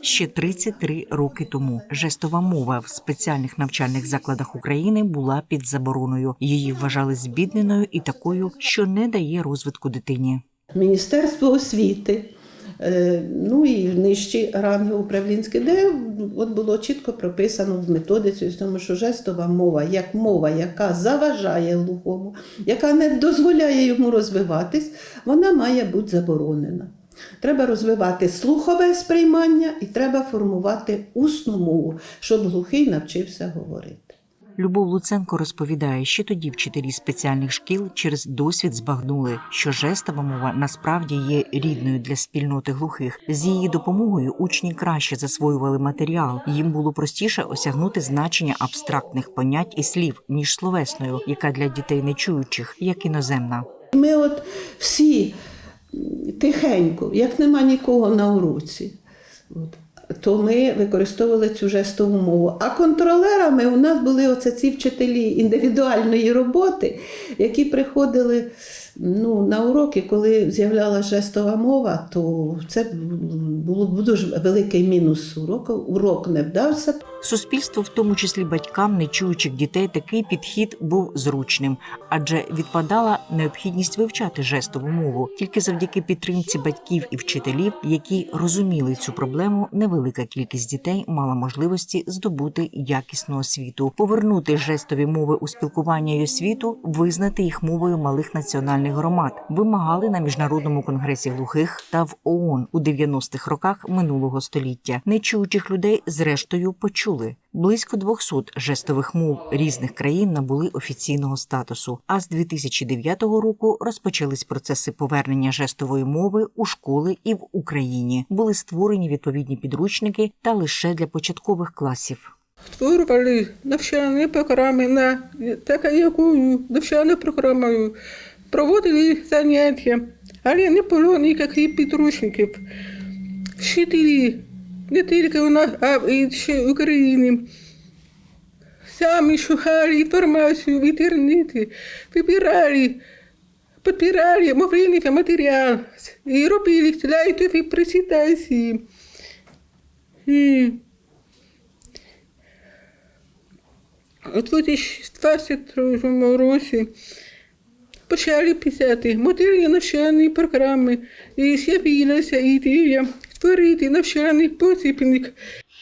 Ще 33 роки тому жестова мова в спеціальних навчальних закладах України була під забороною. Її вважали збідненою і такою, що не дає розвитку дитині. Міністерство освіти, е, ну і нижчі ранги управлінські, де от було чітко прописано в методиці, тому, що жестова мова, як мова, яка заважає глухому, яка не дозволяє йому розвиватись, вона має бути заборонена. Треба розвивати слухове сприймання і треба формувати усну мову, щоб глухий навчився говорити. Любов Луценко розповідає, що тоді вчителі спеціальних шкіл через досвід збагнули, що жестова мова насправді є рідною для спільноти глухих. З її допомогою учні краще засвоювали матеріал. Їм було простіше осягнути значення абстрактних понять і слів ніж словесною, яка для дітей нечуючих, як іноземна. Ми от всі тихенько, як нема нікого на уроці, от, то ми використовували цю жестову мову. А контролерами у нас були оце ці вчителі індивідуальної роботи, які приходили ну, на уроки, коли з'являлася жестова мова, то це було дуже великий мінус уроку. Урок не вдався. Суспільство, в тому числі батькам нечуючих дітей, такий підхід був зручним, адже відпадала необхідність вивчати жестову мову. Тільки завдяки підтримці батьків і вчителів, які розуміли цю проблему, невелика кількість дітей мала можливості здобути якісну освіту, повернути жестові мови у спілкування й освіту, визнати їх мовою малих національних громад, вимагали на міжнародному конгресі глухих та в ООН у 90-х роках минулого століття. Нечуючих людей зрештою почули. Близько 200 жестових мов різних країн набули офіційного статусу. А з 2009 року розпочались процеси повернення жестової мови у школи і в Україні. Були створені відповідні підручники та лише для початкових класів. Створювали навчальні програми на такою навчальною програмою, проводили заняття, але не було ніяких підручників. Вчителі не тільки у нас, а й ще в Україні. Самі шукали інформацію в інтернеті, вибирали, підбирали мовлений матеріал і робили слайдові презентації. І у 2023 році почали писати. Модельні навчальні програми. І з'явилася ідея створити навчальний посібник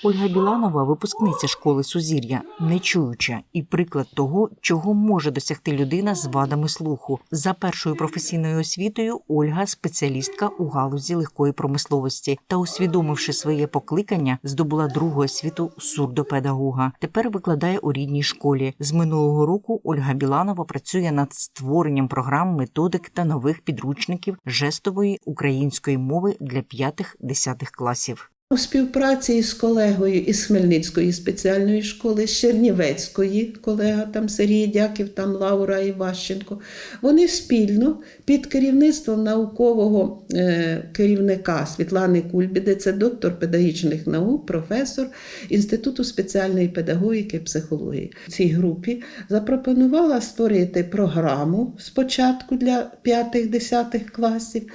Ольга Біланова, випускниця школи Сузір'я, нечуюча і приклад того, чого може досягти людина з вадами слуху. За першою професійною освітою Ольга спеціалістка у галузі легкої промисловості та, усвідомивши своє покликання, здобула другу освіту сурдопедагога. Тепер викладає у рідній школі. З минулого року Ольга Біланова працює над створенням програм, методик та нових підручників жестової української мови для 5-10 класів. У співпраці із колегою із Хмельницької спеціальної школи, з Чернівецької, колега там Сергій Дяків, там Лаура Іващенко, вони спільно під керівництвом наукового е, керівника Світлани Кульбіди, це доктор педагогічних наук, професор Інституту спеціальної педагогіки і психології. Цій групі запропонувала створити програму спочатку для 5-10 класів,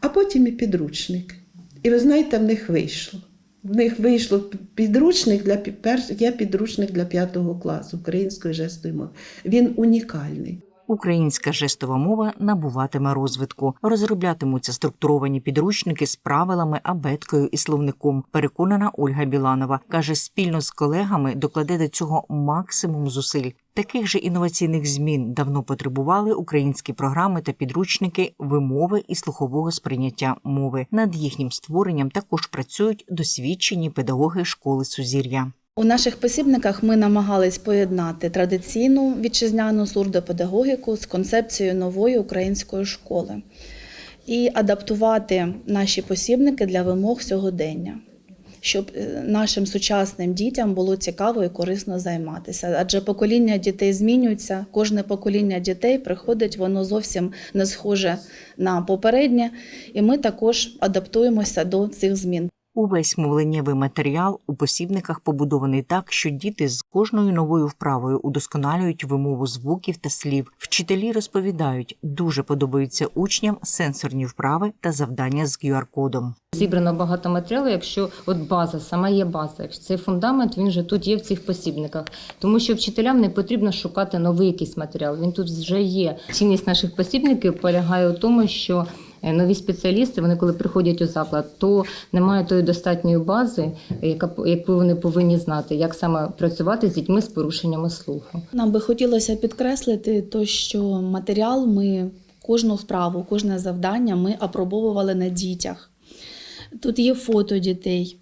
а потім і підручник. І ви знаєте, в них вийшло. В них вийшло підручник для перш- є підручник для п'ятого класу української жестової мови. Він унікальний. Українська жестова мова набуватиме розвитку. Розроблятимуться структуровані підручники з правилами, абеткою і словником. Переконана Ольга Біланова каже, спільно з колегами докладе до цього максимум зусиль. Таких же інноваційних змін давно потребували українські програми та підручники вимови і слухового сприйняття мови. Над їхнім створенням також працюють досвідчені педагоги школи Сузір'я. У наших посібниках ми намагались поєднати традиційну вітчизняну сурдопедагогіку з концепцією нової української школи і адаптувати наші посібники для вимог сьогодення, щоб е, нашим сучасним дітям було цікаво і корисно займатися. Адже покоління дітей змінюється, кожне покоління дітей приходить, воно зовсім не схоже на попереднє, і ми також адаптуємося до цих змін. Увесь мовленнєвий матеріал у посібниках побудований так, що діти з кожною новою вправою удосконалюють вимову звуків та слів. Вчителі розповідають, дуже подобаються учням сенсорні вправи та завдання з QR-кодом. Зібрано багато матеріалу, якщо от база, сама є база. Якщо цей фундамент він вже тут є в цих посібниках. Тому що вчителям не потрібно шукати новий якийсь матеріал. Він тут вже є. Цінність наших посібників полягає у тому, що нові спеціалісти, вони коли приходять у заклад, то немає тої достатньої бази, яка яку вони повинні знати, як саме працювати з дітьми з порушеннями слуху. Нам би хотілося підкреслити, то, що матеріал ми кожну вправу, кожне завдання ми апробовували на дітях. Тут є фото дітей.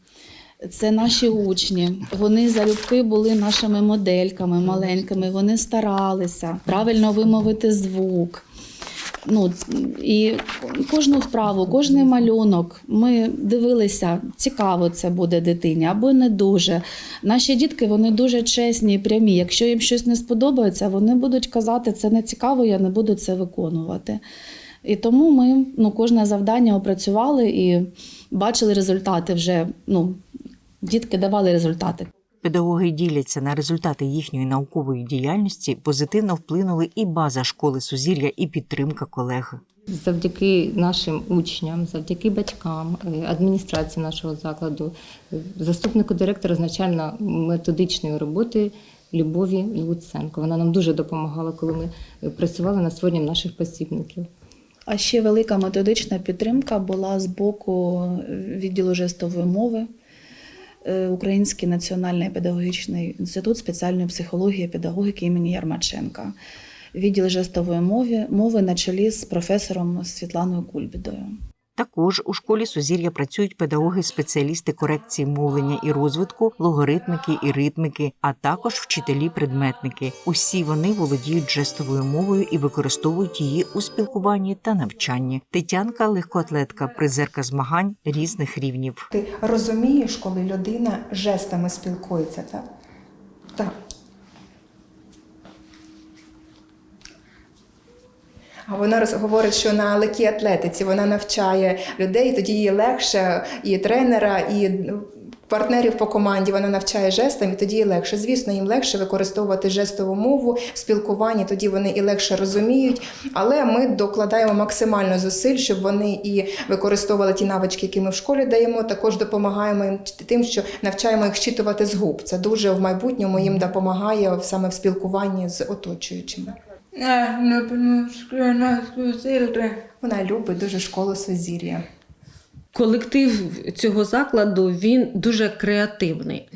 Це наші учні. Вони залюбки були нашими модельками маленькими. Вони старалися правильно вимовити звук. Ну, і кожну вправу, кожний малюнок ми дивилися, цікаво це буде дитині або не дуже. Наші дітки вони дуже чесні і прямі. Якщо їм щось не сподобається, вони будуть казати, це не цікаво, я не буду це виконувати. І тому ми ну, кожне завдання опрацювали і бачили результати вже. Ну, дітки давали результати. Педагоги діляться на результати їхньої наукової діяльності, позитивно вплинули і база школи Сузір'я, і підтримка колег. Завдяки нашим учням, завдяки батькам, е, адміністрації нашого закладу, е, заступнику директора з навчально-методичної роботи Любові Луценко. Вона нам дуже допомагала, коли ми е, працювали над створенням наших посібників. А ще велика методична підтримка була з боку відділу жестової мови. Е, Український національний педагогічний інститут спеціальної психології і педагогіки імені Ярмаченка. Відділ жестової мови, мови на чолі з професором Світланою Кульбідою. Також у школі Сузір'я працюють педагоги-спеціалісти корекції мовлення і розвитку, логоритмики і ритмики, а також вчителі-предметники. Усі вони володіють жестовою мовою і використовують її у спілкуванні та навчанні. Тетянка легкоатлетка, призерка змагань різних рівнів. Ти розумієш, коли людина жестами спілкується, так? Так. Вона роз- говорить, що на легкій атлетиці вона навчає людей, тоді їй легше, і тренера, і партнерів по команді вона навчає жестам, і тоді їй легше. Звісно, їм легше використовувати жестову мову в спілкуванні, тоді вони і легше розуміють. Але ми докладаємо максимально зусиль, щоб вони і використовували ті навички, які ми в школі даємо. Також допомагаємо їм тим, що навчаємо їх щитувати з губ. Це дуже в майбутньому їм допомагає саме в спілкуванні з оточуючими. Вона любить дуже школу Сузір'я. Колектив цього закладу він дуже креативний,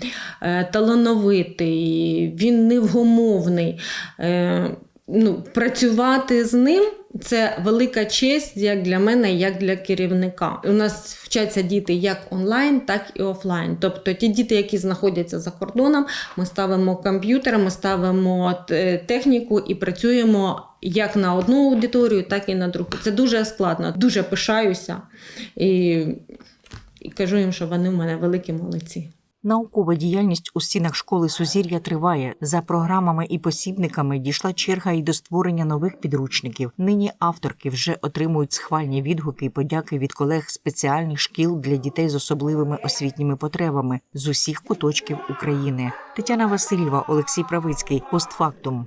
е, талановитий, він невгомовний. Е, Ну, працювати з ним це велика честь як для мене, як для керівника. У нас вчаться діти як онлайн, так і офлайн. Тобто ті діти, які знаходяться за кордоном, ми ставимо комп'ютер, ми ставимо е, техніку і працюємо як на одну аудиторію, так і на другу. Це дуже складно, дуже пишаюся і, і кажу їм, що вони в мене великі молодці. Наукова діяльність у стінах школи Сузір'я триває. За програмами і посібниками дійшла черга і до створення нових підручників. Нині авторки вже отримують схвальні відгуки і подяки від колег спеціальних шкіл для дітей з особливими освітніми потребами з усіх куточків України. Тетяна Васильєва, Олексій Правицький, постфактум.